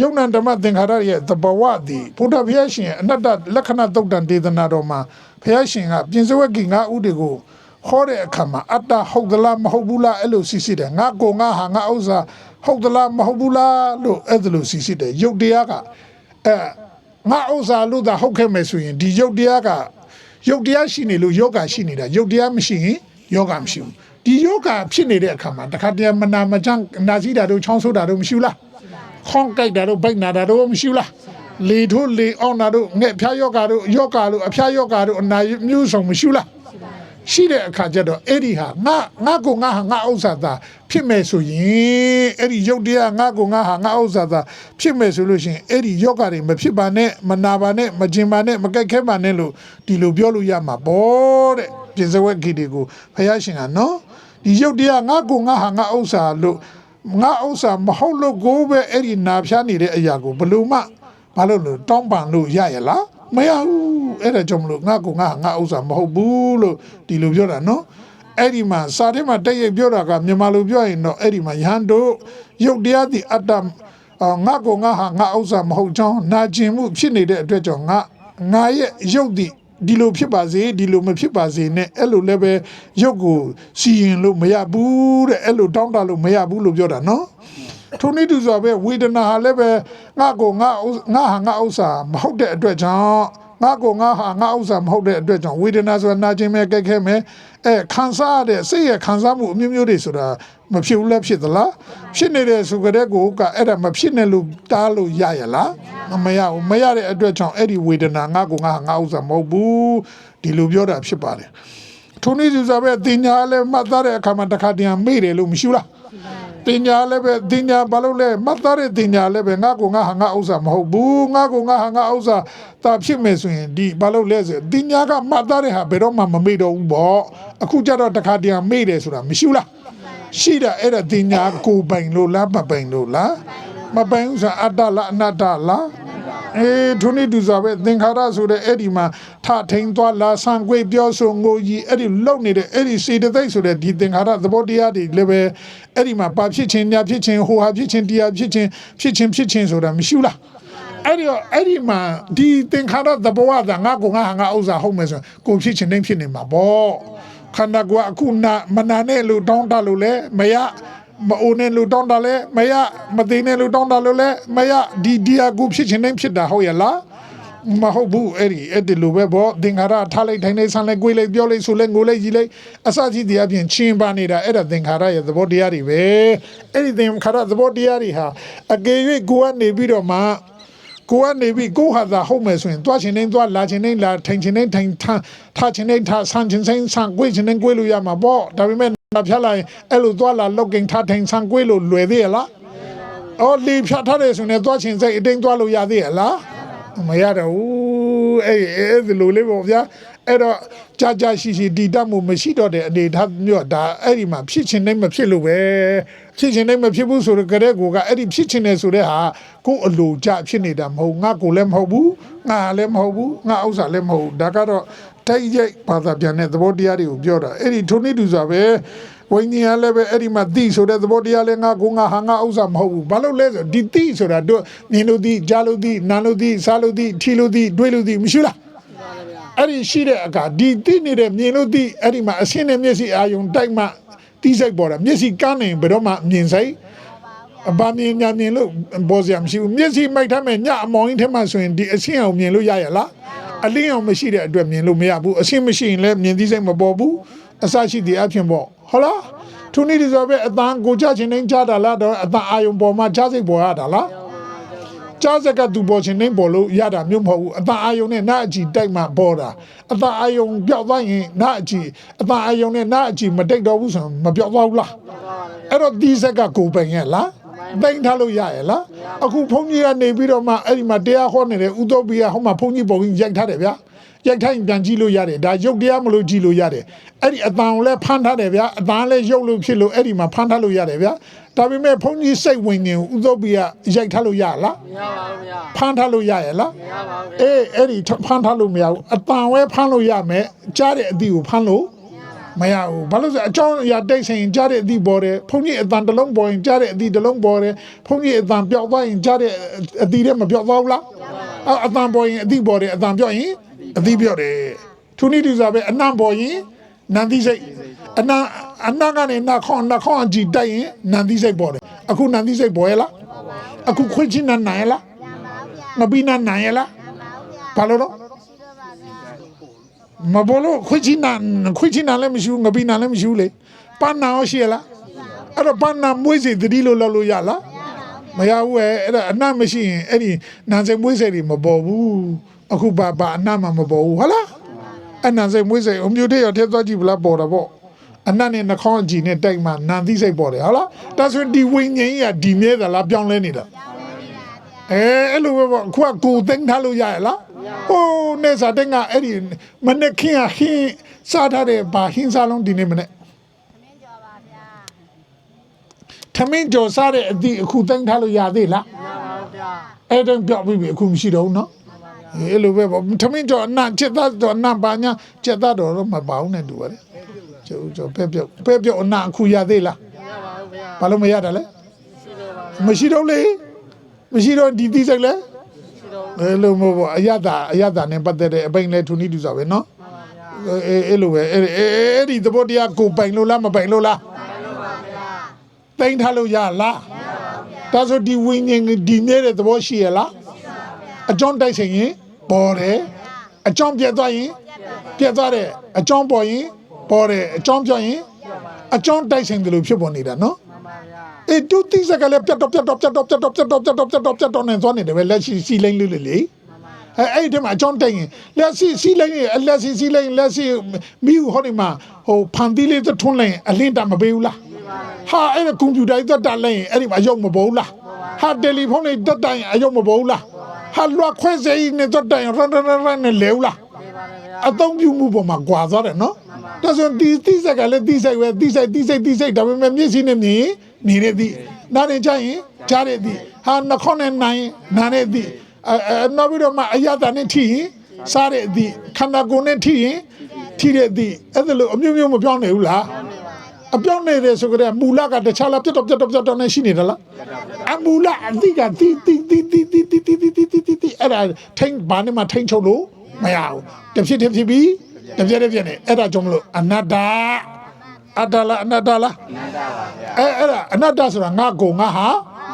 ယုံနံဓမ္မသင်္ခါရရဲ့သဘဝသည်ဘုရားဘုရားရှင်ရဲ့အနတ္တလက္ခဏာတုတ်တန်ဒေသနာတော်မှာဘုရားရှင်ကပြင်စဝက်ကြီးငါဥတွေကိုဟောတဲ့အခါမှာအတ္တဟုတ်သလားမဟုတ်ဘူးလားအဲ့လိုစီစစ်တယ်ငါကိုငါဟာငါဥစ္စာဟုတ်သလားမဟုတ်ဘူးလားလို့အဲ့ဒါလိုစီစစ်တယ်ယုတ်တရားကအဲ ငါဥစ္စာလို့သာဟုတ်ခဲ့မယ်ဆိုရင်ဒီယုတ်တရားကယုတ်တရားရှိနေလို့ယောဂရှိနေတာယုတ်တရားမရှိရင်ယောဂမရှိဘူးဒီယောဂဖြစ်နေတဲ့အခါမှာတခါတည်းမနာမချမ်းနာစီတာတို့ချောင်းဆိုးတာတို့မရှိဘူးလားခေါင်းကြိုက်တာတို့ဗိုက်နာတာတို့မရှိဘူးလားလေထိုးလေအောင်တာတို့ငှက်ဖျားယောဂါတို့ယောဂါတို့အဖျားယောဂါတို့အနာမျိုးစုံမရှိဘူးလား ရှိတဲ့အခါကျတော့အဲ့ဒီဟာငါငါကိုငါဟာငါဥစ္စာသာဖြစ်မယ်ဆိုရင်အဲ့ဒီယုတ်တရားငါကိုငါဟာငါဥစ္စာသာဖြစ်မယ်ဆိုလို့ရှိရင်အဲ့ဒီယောဂါတွေမဖြစ်ပါနဲ့မနာပါနဲ့မကျင်ပါနဲ့မကြိုက်ခဲပါနဲ့လို့ဒီလိုပြောလို့ရမှာပေါ့တဲ့ပြင်စဝက်ဂီတွေကိုဖယားရှင်ကနော်ဒီယုတ်တရားငါကိုငါဟာငါဥစ္စာလို့ငါဥစ္စာမဟုတ်လို့ကိုပဲအဲ့ဒီနာဖျားနေတဲ့အရာကိုဘယ်လို့မှဘာလို့လို့တောင်းပန်လို့ရရလား မရဘူးအဲ့ဒါကြောင့်မလို့ငါကငါငါဥစ္စာမဟုတ်ဘူးလို့ဒီလိုပြောတာနော်အဲ့ဒီမှာစာထဲမှာတက်ရိပ်ပြောတာကမြန်မာလိုပြောရင်တော့အဲ့ဒီမှာယဟန်တို့ယုတ်တရားဒီအတ္တအာငါကငါဟာငါဥစ္စာမဟုတ်ကြောင်းနာကျင်မှုဖြစ်နေတဲ့အတွက်ကြောင့်ငါငါရဲ့ယုတ်ဒီဒီလိုဖြစ်ပါစေဒီလိုမဖြစ်ပါစေနဲ့အဲ့လိုလည်းပဲရုပ်ကိုစီရင်လို့မရဘူးတဲ့အဲ့လိုတောင်းတလို့မရဘူးလို့ပြောတာနော် ထိုနည်းတူစွာပဲဝေဒနာဟာလည်းပဲငါကိုငါဥငါဟာငါဥစ္စာမဟုတ်တဲ့အတွက်ကြောင့်ငါကိုငါဟာငါဥစ္စာမဟုတ်တဲ့အတွက်ကြောင့်ဝေဒနာဆိုတာနာကျင်မဲ့ကြက်ခဲမဲ့အဲခံစားရတဲ့စိတ်ရဲ့ခံစားမှုအမျိုးမျိုးတွေဆိုတာမဖြစ်ဘူးလားဖြစ်သလားဖြစ်နေတဲ့ဆိုကြတဲ့ကိုကအဲ့ဒါမဖြစ်နဲ့လို့တားလို့ရရလားမရဘူးမရတဲ့အတွက်ကြောင့်အဲ့ဒီဝေဒနာငါကိုငါဟာငါဥစ္စာမဟုတ်ဘူးဒီလိုပြောတာဖြစ်ပါတယ်ထိုနည်းတူစွာပဲတင်ညာလည်းမှတ်သားတဲ့အခါမှာတစ်ခါတည်းမေ့တယ်လို့မရှိဘူးလား တင်ညာလည်းပဲတင်ညာဘာလို့လဲမှတ်သားတဲ့တင်ညာလည်းပဲငါကိုငါဟာငါဥစ္စာမဟုတ်ဘူးငါကိုငါဟာငါဥစ္စာတာဖြစ်မယ်ဆိုရင်ဒီဘာလို့လဲဆိုတင်ညာကမှတ်သားတဲ့ဟာဘယ်တော့မှမမေ့တော့ဘူးပေါ့အခုကျတော့တစ်ခါတည်းမေ့တယ်ဆိုတာမရှိဘူးလားရှိတာအဲ့ဒါတင်ညာကိုပိုင်လို့လားမပိုင်လို့လား မပိုင်ဥစ္စာအတ္တလားအနတ္တလားအေးထုံနေတူစွာပဲသင်္ခါရဆိုတဲ့အဲ့ဒီမှာထထိန်သွားလာဆံကွေပြောဆိုငိုကြီးအဲ့ဒီလုံနေတဲ့အဲ့ဒီစေတသိက်ဆိုတဲ့ဒီသင်္ခါရသဘောတရားတွေလည်းပဲအဲ့ဒီမှာပါဖြစ်ခြင်းညာဖြစ်ခြင်းဟိုဟာဖြစ်ခြင်းတရားဖြစ်ခြင်းဖြစ်ခြင်းဖြစ်ခြင်းဆိုတာမရှိဘူးလားအဲ့ဒီတော့အဲ့ဒီမှာဒီသင်္ခါရသဘောကငါကငါဟာငါဥစ္စာဟုတ်မယ်ဆိုရင်ကိုဖြစ်ခြင်းတိုင်းဖြစ်နေမှာပေါ့ခန္ဓာကိုယ်ကအခုနာမနာနဲ့လို့တောင်းတလို့လဲမရ မအိုနဲ့လူတောင်းတာလဲမရမသိနဲ့လူတောင်းတာလို့လဲမရဒီဒီအကူဖြစ်ချင်းတိုင်းဖြစ်တာဟုတ်ရလားမဟုတ်ဘူးအဲ့ဒီအဲ့ဒီလိုပဲဗောသင်္ခါရထားလိုက်ထိုင်လိုက်ဆန်းလိုက်ကိုယ်လိုက်ပြောလိုက်ဆိုလိုက်ငိုလိုက်ကြီးလိုက်အစကြီးတရားပြင်ချင်းပါနေတာအဲ့ဒါသင်္ခါရရဲ့သဘောတရားတွေပဲအဲ့ဒီသင်္ခါရသဘောတရားတွေဟာအကယ်၍ကိုကနေပြီးတော့မှကိုကနေပြီးကိုဟာသာဟုတ်မယ်ဆိုရင်သွားချင်တိုင်းသွားလာချင်တိုင်းလာထိုင်ချင်တိုင်းထိုင်ထားထားချင်တိုင်းထားဆန်းချင်တိုင်းဆန်းကိုယ်ချင်တိုင်းကိုယ်လို့ရမှာပေါ့ဒါပေမဲ့ နာဖြတ်လိုက်အဲ့လိုသွားလာလောက်ကင်ထားထိုင်ဆန်းကိုယ်လို့လွယ်သေးရလားအော်လေဖြတ်ထားတယ်ဆိုရင်သွားချင်စိတ်အတင်းသွားလို့ရသေးရလားမရတော့ဘူးအဲ့အဲ့ဒီလိုလေးပေါ့ဗျာအဲ့တော့ကြာကြာရှိရှိဒီတတ်မှုမရှိတော့တဲ့အနေထားမျိုးဒါအဲ့ဒီမှာဖြစ်ချင်တိုင်းမဖြစ်လို့ပဲဖြစ်ချင်တိုင်းမဖြစ်ဘူးဆိုတော့ကြတဲ့ကိုကအဲ့ဒီဖြစ်ချင်တယ်ဆိုတဲ့ဟာကိုယ်အလိုကြဖြစ်နေတာမဟုတ်ငါကိုလည်းမဟုတ်ဘူးငါလည်းမဟုတ်ဘူးငါဥစ္စာလည်းမဟုတ်ဘူးဒါကတော့ တိုက်ရိုက်ဘာသာပြန်တဲ့သဘောတရားတွေကိုပြောတာအဲ့ဒီထုံးနေတူစွာပဲဝိညာဉ်ကလည်းပဲအဲ့ဒီမှာတိဆိုတဲ့သဘောတရားလည်းငါကိုငါဟာငါဥစ္စာမဟုတ်ဘူးဘာလို့လဲဆိုဒီတိဆိုတာတို့မြင်လို့တိကြားလို့တိနားလို့တိစားလို့တိထီလို့တိတွေးလို့တိမရှိလားအဲ့ဒီရှိတဲ့အခါဒီတိနေတဲ့မြင်လို့တိအဲ့ဒီမှာအစင်းနဲ့မျက်စိအာယုံတိုက်မှတိစိတ်ပေါ်တာမျက်စိကန်းနေဘယ်တော့မှမြင်စိတ်အဘာမြင်ညာမြင်လို့ပေါ်စရာမရှိဘူးမျက်စိမိုက်ထားမယ်ညအမောင်ကြီးထဲမှာဆိုရင်ဒီအစင်းအောင်မြင်လို့ရရလား အလင်းအောင်မရှိတဲ့အတွက်မြင်လို့မရဘူးအစင်းမရှိရင်လည်းမြင်သိစိတ်မပေါ်ဘူးအစရှိတဲ့အဖြစ်ပေါ့ဟုတ်လားသူနေ့ဒီဆိုပဲအတန်ကိုကြချင်းနေကြတာလားတော့အတန်အာယုံပေါ်မှာကြားစိတ်ပေါ်ရတာလားကြားစက်ကသူပေါ်ချင်းနေပေါ်လို့ရတာမျိုးမဟုတ်ဘူးအတန်အာယုံနဲ့နာအကြည့်တိုက်မှပေါ်တာအတန်အာယုံပြောက်သွားရင်နာအကြည့်အတန်အာယုံနဲ့နာအကြည့်မတိတ်တော့ဘူးဆိုရင်မပြောက်သွားဘူးလားအဲ့တော့ဒီစက်ကကိုပိုင်ရဲ့လား ပိန်ထားလို့ရရဲ့လားအခုဘုန်းကြီးကနေပြီးတော့မှအဲ့ဒီမှာတရားဟောနေတဲ့ဥသောပိယဟောမှာဘုန်းကြီးပုံကြီးရိုက်ထားတယ်ဗျာရိုက်ထိုင်ပြန်ကြည့်လို့ရတယ်ဒါရုပ်တရားမလို့ကြည့်လို့ရတယ်အဲ့ဒီအတန်ကိုလည်းဖမ်းထားတယ်ဗျာအတန်လည်းရုပ်လို့ဖြစ်လို့အဲ့ဒီမှာဖမ်းထားလို့ရတယ်ဗျာဒါပေမဲ့ဘုန်းကြီးစိတ်ဝင်နေဥသောပိယရိုက်ထားလို့ရလားမရပါဘူးဗျာဖမ်းထားလို့ရရဲ့လားမရပါဘူးအေးအဲ့ဒီထဖမ်းထားလို့မရဘူးအတန်ဝဲဖမ်းလို့ရမယ်ကြားတဲ့အသည့်ကိုဖမ်းလို့ မမရဘူးဘာလို့လဲဆိုအကြောင်းအရာတိတ်ဆိုင်ရင်ကြားတဲ့အသည့်ပေါ်တယ်ဘုန်းကြီးအတန်တစ်လုံးပေါ်ရင်ကြားတဲ့အသည့်တစ်လုံးပေါ်တယ်ဘုန်းကြီးအတန်ပြောက်သွားရင်ကြားတဲ့အသည့်တွေမပြောက်သွားဘူးလားအဲ့အတန်ပေါ်ရင်အသည့်ပေါ်တယ်အတန်ပြောက်ရင်အသည့်ပြောက်တယ်သူနိတူစားပဲအနံ့ပေါ်ရင်နန္တိစိတ်အနံ့အနံ့ကနေနှခေါင်းနှခေါင်းအကြည့်တိုက်ရင်နန္တိစိတ်ပေါ်တယ်အခုနန္တိစိတ်ပေါ်ရလားအခုခွင့်ချင်းနနိုင်ရလားငပိနနိုင်ရလားဘာလို့တော့ မဘောလို့ခွချီနာခွချီနာလည်းမရှိဘူးငပိနာလည်းမရှိဘူးလေပန်းနာရောရှိရလားအဲ့တော့ပန်းနာမွေးစေတတိလို့လောက်လို့ရလားမရဘူးရဲ့အဲ့ဒါအနတ်မရှိရင်အဲ့ဒီနာစိတ်မွေးစေတွေမပေါ်ဘူးအခုဘာဘာအနတ်မှမပေါ်ဘူးဟုတ်လားအနတ်စိတ်မွေးစေအမျိုးတွေရထဲသွားကြည့်ဗလားပေါ်တာပေါ့အနတ်နဲ့နှခေါင်းအကြည့်နဲ့တိုက်မှနန်သိစိတ်ပေါ်တယ်ဟုတ်လားဒါဆိုရင်ဒီဝိညာဉ်ကြီးကဒီမြဲသလားပြောင်းလဲနေတာအဲအဲ့လိုပဲပေါ့ခုကကိုသိန်းထားလို့ရရလား ဟိုးနေစားတဲ့ကအဲ့ဒီမနေ့ခင်ကဟင်းစားထားတဲ့ဘာဟင်းစားလုံးဒီနေ့မနေ့ထမင်းကြော်စားတဲ့အသည့်အခုသိန်းထားလို့ရသေးလားအဲ့တုန်းပြောပြီးပြီအခုမရှိတော့ဘူးနော်အဲ့လိုပဲပေါ့ထမင်းကြော်အနံ့ချက်သားကြော်အနံ့ပါညာချက်သားတော်တော့မပါဘူးနဲ့တူပါတယ်ကျိုးကျိုးပဲပြောပဲပြောအနံ့အခုရသေးလားဘာလို့မရတာလဲမရှိတော့လေမရှိတော့ဒီတိစိတ်လဲ အဲလိုမဟုတ်ဘူးအယတာအယတာနဲ့ပတ်သက်တဲ့အပိန်လဲထုံနီးတူစားပဲနော်မှန်ပါဗျာအဲအဲ့လိုပဲအဲ့အဲ့ဒီသဘောတရားကိုပိုင်လို့လားမပိုင်လို့လားပိုင်လို့ပါဗျာတိမ့်ထားလို့ရလားမရပါဘူးဗျာဒါဆိုဒီဝိညာဉ်ဒီမြဲတဲ့သဘောရှိရလားမရှိပါဘူးဗျာအကြောင်းတိုက်ဆိုင်ရင်ပေါ်တယ်အကြောင်းပြတ်သွားရင်ပြတ်သွားတယ်အကြောင်းပေါ်ရင်ပေါ်တယ်အကြောင်းပြောင်းရင်အကြောင်းတိုက်ဆိုင်တယ်လို့ဖြစ်ပေါ်နေတာနော် အေးတူတိစကလည်းပြတ်တော့ပြတ်တော့ပြတ်တော့ပြတ်တော့ပြတ်တော့ပြတ်တော့ပြတ်တော့ပြတ်တော့နေသွားနေတယ်ပဲလက်ရှိစီလိမ့်လေးလေးလေအဲအဲ့ဒီမှာအကြောင်းတိုင်ရင်လက်ရှိစီလိမ့်ရင်အလက်ရှိစီလိမ့်လက်ရှိမိဟောဒီမှာဟိုဖန်တီးလေးထွန်းလိုက်ရင်အလင်းတာမပေးဘူးလားဟာအဲ့ဒါကွန်ပျူတာကြီးတက်တာလိုက်ရင်အဲ့ဒီမှာအယုံမပေါ်ဘူးလားဟာတယ်လီဖုန်းလေးတက်တိုင်အယုံမပေါ်ဘူးလားဟာလွှတ်ခွဲစေးနဲ့တက်တိုင်ရန်ရန်ရန်နဲ့လဲဘူးလားအသုံးပြုမှုပေါ်မှာကွာသွားတယ်နော်ဒါဆိုရင်ဒီတိစိတ်ကလည်းတိစိတ်ပဲတိစိတ်တိစိတ်တိစိတ်ဒါပေမဲ့မျက်စိနဲ့မြင် နေတဲ့တိနားနဲ့ကြရင်ကြားတဲ့တိဟာနှခေါင်းနဲ့နိုင်နားတဲ့တိအဲအဲနောက်ပြီးတော့မှအယတာနဲ့ထိရင်စားတဲ့တိခန္ဓာကိုယ်နဲ့ထိရင်ထိတဲ့တိအဲ့ဒါလို့အမျိုးမျိုးမပြောင်းနိုင်ဘူးလားအပြောင်းနေတယ်ဆိုကြတဲ့မူလကတခြားလားပြတ်တော့ပြတ်တော့ပြတ်တော့နဲ့ရှိနေတယ်လားအမူလအတိကတိတိတိတိတိတိတိတိတိတိတိတိအဲ့ဒါထိန်ဘာနဲ့မှထိန်ချုပ်လို့မရဘူးတစ်ဖြစ်တစ်ဖြစ်ပြီးတစ်ပြက်တစ်ပြက်နဲ့အဲ့ဒါကြောင့်မလို့အနတ္တ အတ္တလားအနတ္တလားအဲ့အဲ့ဒါအနတ္တဆိုတာငါကိုငါဟာ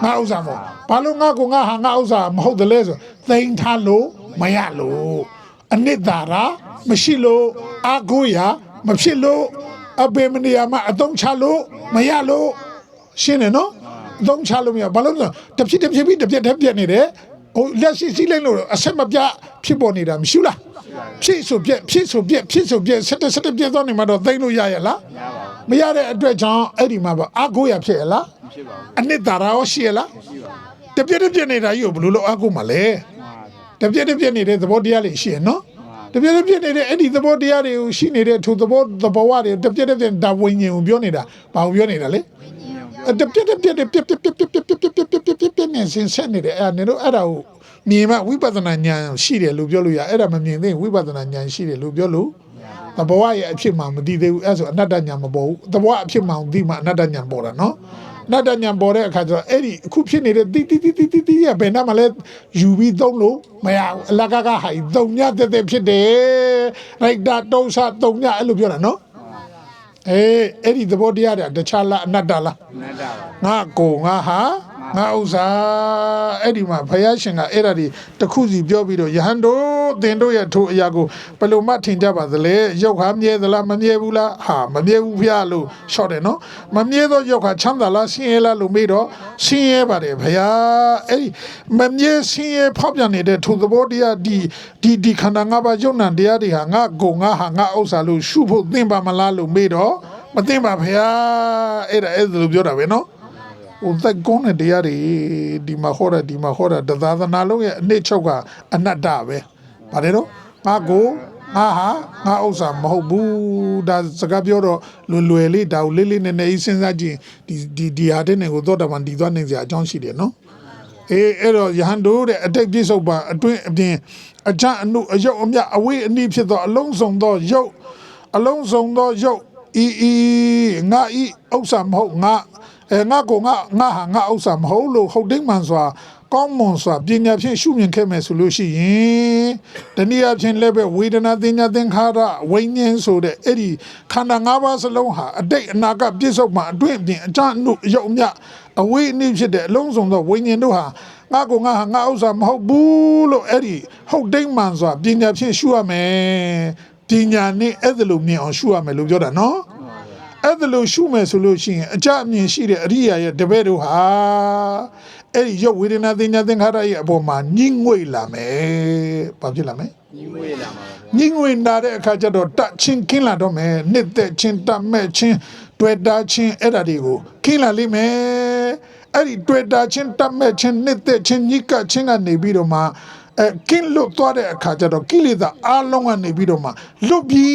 ငါဥစ္စာမဟုတ်ဘာလို့ငါကိုငါဟာငါဥစ္စာမဟုတ်တယ်လဲဆိုသိမ့်ထားလို့မရလို့အနိတ္တရာမရှိလို့အာကိုရာမဖြစ်လို့အပေမနေရမှာအတုံးချလို့မရလို့ရှင်းတယ်နော်အတုံးချလို့မရဘာလို့လဲဆိုတစ်ဖြစ်တစ်ဖြစ်ပြီးတစ်ပြက်တစ်ပြက်နေတယ်ဟိုလက်ရှိစီးလိုက်လို့အဆက်မပြတ်ဖြစ်ပေါ်နေတာမရှိဘူးလားဖြစ်ဆိုပြက်ဖြစ်ဆိုပြက်ဖြစ်ဆိုပြက်ဆက်တက်ဆက်တက်ပြက်သွားနေမှာတော့သိမ့်လို့ရရလားမရ တဲ့အတွက်ကြောင့်အဲ့ဒီမှာပေါ့အာကိုရဖြစ်ရလားအနှစ်သာရရောရှိရလားတစ်ပြက်တစ်ပြက်နေတာကြီးကိုဘယ်လိုလုပ်အာကိုမှာလဲတစ်ပြက်တစ်ပြက်နေတဲ့သဘောတရားလေးရှိရနော်တပြည့်တပြည့်နေတဲ့အဲ့ဒီသဘောတရားတွေကိုရှိနေတဲ့ထိုသဘောသဘောဝတွေတပြည့်တပြည့်ဒါဝိညာဉ်ကိုပြောနေတာဘာကိုပြောနေတာလဲတပြည့်တပြည့်တပြည့်တပြည့်တပြည့်တပြည့်တပြည့်တပြည့်တပြည့်တပြည့်နဲ့ဆင်းဆက်နေတယ်အဲ့ဒါနေတော့အဲ့ဒါကိုမြင်မှဝိပဿနာဉာဏ်ရှိတယ်လို့ပြောလို့ရအဲ့ဒါမမြင်သေးဝိပဿနာဉာဏ်ရှိတယ်လို့ပြောလို့ သဘောဝရဲ့အဖြစ်မှမသိသေးဘူးအဲ့ဆိုအနတ္တဉာဏ်မပေါ်ဘူးသဘောအဖြစ်မှသိမှအနတ္တဉာဏ်ပေါ်တာနော်နတ္တဉာဏ်ပေါ်တဲ့အခါကျတော့အဲ့ဒီအခုဖြစ်နေတဲ့တိတိတိတိတိတိရဘယ်နှမှာလဲယူပြီးသုံးလို့မရဘူးအလကကဟာသုံညတက်တက်ဖြစ်တယ်ရိုက်တာတုံးဆသုံညအဲ့လိုပြောတာနော်အေးအဲ့ဒီသဘောတရားတွေတခြားလားအနတ္တလားနတ္တပါငါကိုငါဟာငါဥစ္စာအဲ့ဒီမှာဘုရားရှင်ကအဲ့ဒါဒီတစ်ခုစီပြောပြီးတော့ယဟန်တို့ သင်တို့ရဲ့ထိုအရာကိုဘယ်လိုမှထင်ကြပါသလဲရုပ်ဟာမြဲသလားမမြဲဘူးလားဟာမမြဲဘူးဖျားလို့ရှော့တယ်နော်မမြဲသောရုပ်ဟာချမ်းသာလားဆင်းရဲလားလို့မေးတော့ဆင်းရဲပါတယ်ဘုရားအဲ့ဒီမမြဲဆင်းရဲဖောက်ပြန်နေတဲ့ထိုသဘောတရားဒီဒီဒီခန္ဓာ၅ပါးယုံနံတရားတွေဟာငါကိုငါဟာငါဥစ္စာလို့ရှုဖို့သင်ပါမလားလို့မေးတော့မသင်ပါဘုရားအဲ့ဒါအဲ့ဒါလို့ပြောတာပဲနော်ဟိုသက်ကုန်းတဲ့တရားတွေဒီမှာဟောတာဒီမှာဟောတာတသာသနာလုံးရဲ့အနှစ်ချုပ်ကအနတ္တပဲ ဗါတယ်တော့ငါကိုငါဟာငါဥစ္စာမဟုတ်ဘူးဒါစကားပြောတော့လွယ်လွယ်လေးဒါကိုလေးလေးနည်းနည်းစဉ်းစားကြည့်ဒီဒီဒီဟာတဲ့နေကိုသောတာပန်ဒီသွားနေစရာအကြောင်းရှိတယ်နော်အေးအဲ့တော့ယဟန်တို့တဲ့အတိတ်ပြစ္ဆုတ်ပါအတွင်းအပြင်အကြအနုအယုတ်အမြအဝေးအနိဖြစ်သောအလုံးစုံသောယုတ်အလုံးစုံသောယုတ်ဤဤငါဤဥစ္စာမဟုတ်ငါ အဲငါကိုငါငါဟာငါဥစ္စာမဟုတ်လို့ဟုတ်တိတ်မှန်စွာကောင်းမွန်စွာပညာဖြင့်ရှုမြင်ခဲ့မယ်ဆိုလို့ရှိရင်တနည်းအားဖြင့်လည်းပဲဝေဒနာသင်ညာသင်္ခါရဝိညာဉ်ဆိုတဲ့အဲ့ဒီခန္ဓာ၅ပါးစလုံးဟာအတိတ်အနာဂတ်ပြစ္ဆုတ်မှာအတွင်းအပြင်အကြအနုအယုတ်အမြအဝေးအနည်းဖြစ်တဲ့အလုံးစုံသောဝိညာဉ်တို့ဟာငါကိုငါဟာငါဥစ္စာမဟုတ်ဘူးလို့အဲ့ဒီဟုတ်တိတ်မှန်စွာပညာဖြင့်ရှုရမယ်ပညာနဲ့အဲ့ဒါလိုမြင်အောင်ရှုရမယ်လို့ပြောတာနော် အဲ့ဒါလို့ရှုမယ်ဆိုလို့ရှိရင်အကြအမြင်ရှိတဲ့အရိယာရဲ့တပည့်တို့ဟာအဲ့ဒီရုပ်ဝေဒနာသင်ညာသင်္ခါရရဲ့အပေါ်မှာညှိငွေ့လာမယ်။ဘာဖြစ်လာမလဲညီငွေလာမှာပါဗျာ။ညှိငွေ့လာတဲ့အခါကျတော့တတ်ချင်းကင်းလာတော့မယ်။နှစ်သက်ချင်းတတ်မဲ့ချင်းတွေ့တာချင်းအဲ့ဒါတွေကိုကင်းလာလိမ့်မယ်။အဲ့ဒီတွေ့တာချင်းတတ်မဲ့ချင်းနှစ်သက်ချင်းညှိကပ်ချင်းကနေပြီးတော့မှအဲကင်းလွတ်သွားတဲ့အခါကျတော့ကိလေသာအလုံးကနေပြီးတော့မှလွတ်ပြီ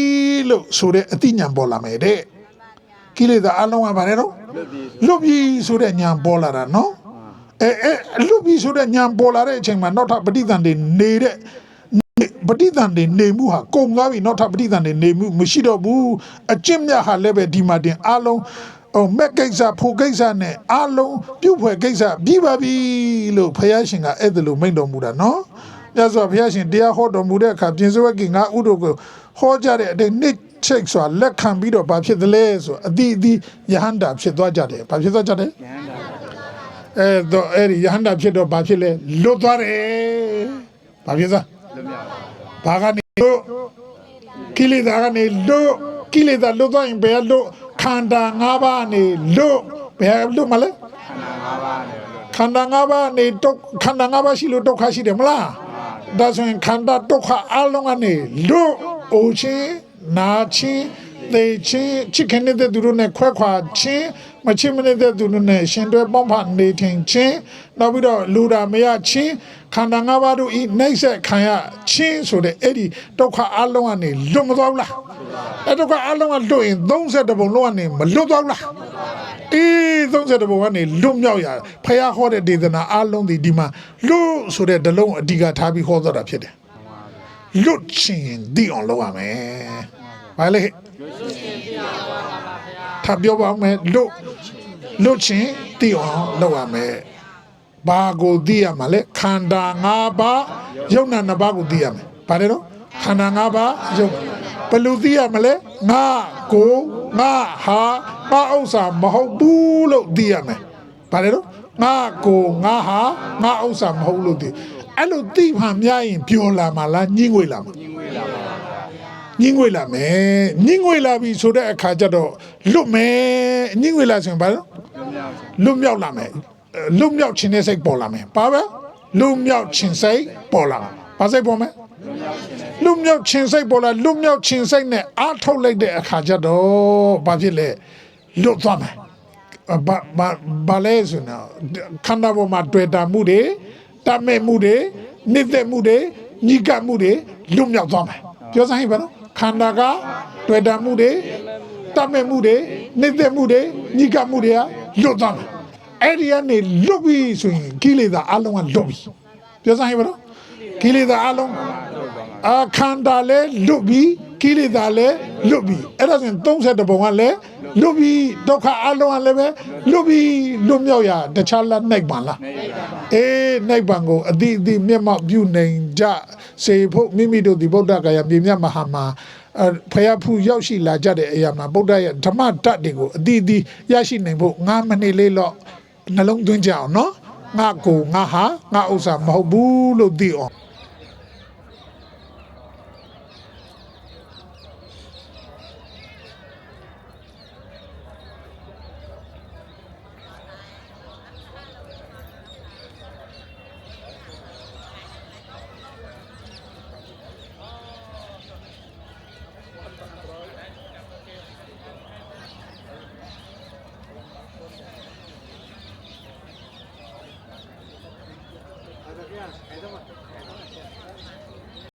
လို့ဆိုတဲ့အသိဉာဏ်ပေါ်လာမယ်တဲ့။ ကိလေသာအလုံးကဘာလဲတော့လွတ်ပြီးဆိုလွတ်ပြီဆိုတဲ့ညာပေါ်လာတာနော်အဲအဲလွတ်ပြီဆိုတဲ့ညာပေါ်လာတဲ့အချိန်မှာနောက်ထပ်ပဋိသန္ဓေနေတဲ့နေပဋိသန္ဓေနေမှုဟာကုန်သွားပြီနောက်ထပ်ပဋိသန္ဓေနေမှုမရှိတော့ဘူးအကျင့်မြတ်ဟာလည်းပဲဒီမှာတင်အလုံးဟိုမက်ကိစ္စဖို့ကိစ္စနဲ့အလုံးပြုတ်ဖွယ်ကိစ္စပြီးပါပြီလို့ဘုရားရှင်ကအဲ့ဒါလိုမိန့်တော်မူတာနော်ညဆိုဘုရားရှင်တရားဟောတော်မူတဲ့အခါပြင်စဝက်ကငါဥဒုကိုဟောကြတဲ့အတိတ်နှစ် ချိတ်စွာလက်ခံပြီးတော့ဘာဖြစ်သလဲဆိုအတိအသီးယဟန္တာဖြစ်သွားကြတယ်ဘာဖြစ်သွားကြတယ်ရဟန္တာပါအဲတော့အဲ့ဒီယဟန္တာဖြစ်တော့ဘာဖြစ်လဲလွတ်သွားတယ်ဘာဖြစ်သွားလွတ်မြောက်ပါဘာကနေလွတ်ကိလေသာကနေလွတ်ကိလေသာလွတ်သွားရင်ဘယ်လွတ်ခန္ဓာ၅ပါးနေလွတ်ဘယ်လွတ်မလဲခန္ဓာ၅ပါးနဲ့လွတ်ခန္ဓာ၅ပါးနေဒုက္ခခန္ဓာ၅ပါးရှိလို့ဒုက္ခရှိတယ်မလားဒါဆိုရင်ခန္ဓာဒုက္ခအလုံးကနေလွတ်အိုချင်း နာချင်းသေချင်းချစ်ခင်နေတဲ့သူတို့နဲ့ခွဲခွာချင်းမချစ်မနေတဲ့သူတို့နဲ့ရှင်တွဲပေါင်းဖနေထင်ချင်းနောက်ပြီးတော့လူတာမရချင်းခန္ဓာ၅ပါးတို့ဤနှိမ့်ဆက်ခံရချင်းဆိုတဲ့အဲ့ဒီဒုက္ခအလုံးကနေလွတ်မသွားဘူးလားအဲ့ဒုက္ခအလုံးကလွတ်ရင်30ပုံလုံးကနေမလွတ်သွားဘူးလားအေး30ဘုံကနေလွတ်မြောက်ရဖះဟောတဲ့ဒေသနာအလုံးဒီဒီမှာလွတ်ဆိုတဲ့ဒလုံးအဓိကထားပြီးဟောတော့တာဖြစ်တယ် လွတ်ချင်ဒီအောင်လုပ်ရမယ်ဘာလဲထပ်ပြောပါဦးမယ်လွတ်လွတ်ချင်ဒီအောင်လုပ်ရမယ်ဘာကိုသိရမှာလဲခန္ဓာ၅ပါးယုံနာ၅ပါးကိုသိရမယ်ဘာလဲတော့ခန္ဓာ၅ပါးယုံဘယ်လိုသိရမလဲငါကိုငါဟာငါဥစ္စာမဟုတ်ဘူးလို့သိရမယ်ဘာလဲတော့ငါကိုငါဟာငါဥစ္စာမဟုတ်လို့သိ အဲ့လိုသိမှများရင်ပြောလာမှာလားညှင်းငွေလာမှာညင်းငွေလာမယ်ညင်းငွေလာပြီဆိုတဲ့အခါကျတော့လွတ်မယ်ညင်းငွေလာဆိုရင်ဘာလဲလွတ်မြောက်လွတ်မြောက်လာမယ်အဲလွတ်မြောက်ခြင်းတဲ့စိတ်ပေါ်လာမယ်ပါပဲလွတ်မြောက်ခြင်းစိတ်ပေါ်လာမယ်ဘာစိတ်ပေါ်မလဲလွတ်မြောက်ခြင်းစိတ်ပေါ်လာလွတ်မြောက်ခြင်းစိတ်နဲ့အားထုတ်လိုက်တဲ့အခါကျတော့ဘာဖြစ်လဲလွတ်သွားမယ်ဘာဘာဘာလဲဆိုတော့ခန္ဓာပေါ်မှာတွေ့တာမှုတွေ တတ်မဲ့မှုတွေနှိမ့်သက်မှုတွေညှိကပ်မှုတွေလွတ်မြောက်သွားမယ်ပြောစမ်းဟိပါနော်ခန္ဓာကတွေ့တာမှုတွေတတ်မဲ့မှုတွေနှိမ့်သက်မှုတွေညှိကပ်မှုတွေကလွတ်သွားမယ်အဲ့ဒီကနေလွတ်ပြီဆိုရင်ကိလေသာအလုံးကလွတ်ပြီပြောစမ်းဟိပါနော်ကိလေသာအလုံးအခန္ဓာလဲလွတ်ပြီ ကိလေသာလဲလွတ်ပြီအဲ့ဒါဆိုရင်30ဘုံကလည်းလွတ်ပြီဒုက္ခအလုံးကလည်းပဲလွတ်ပြီလွတ်မြောက်ရတခြားလားနိုင်ပါလားအေးနိဗ္ဗာန်ကိုအတိအတိမျက်မှောက်ပြုနိုင်ကြစေဖို့မိမိတို့ဒီဗုဒ္ဓဂါယမြေမြတ်မဟာမှာအဲဖယားဖူးရောက်ရှိလာကြတဲ့အရာမှာဗုဒ္ဓရဲ့ဓမ္မတတ်တွေကိုအတိအတိရရှိနိုင်ဖို့9မိနစ်လေးတော့နှလုံးသွင်းကြအောင်နော်ငါကိုငါဟာငါဥစ္စာမဟုတ်ဘူးလို့သိအောင်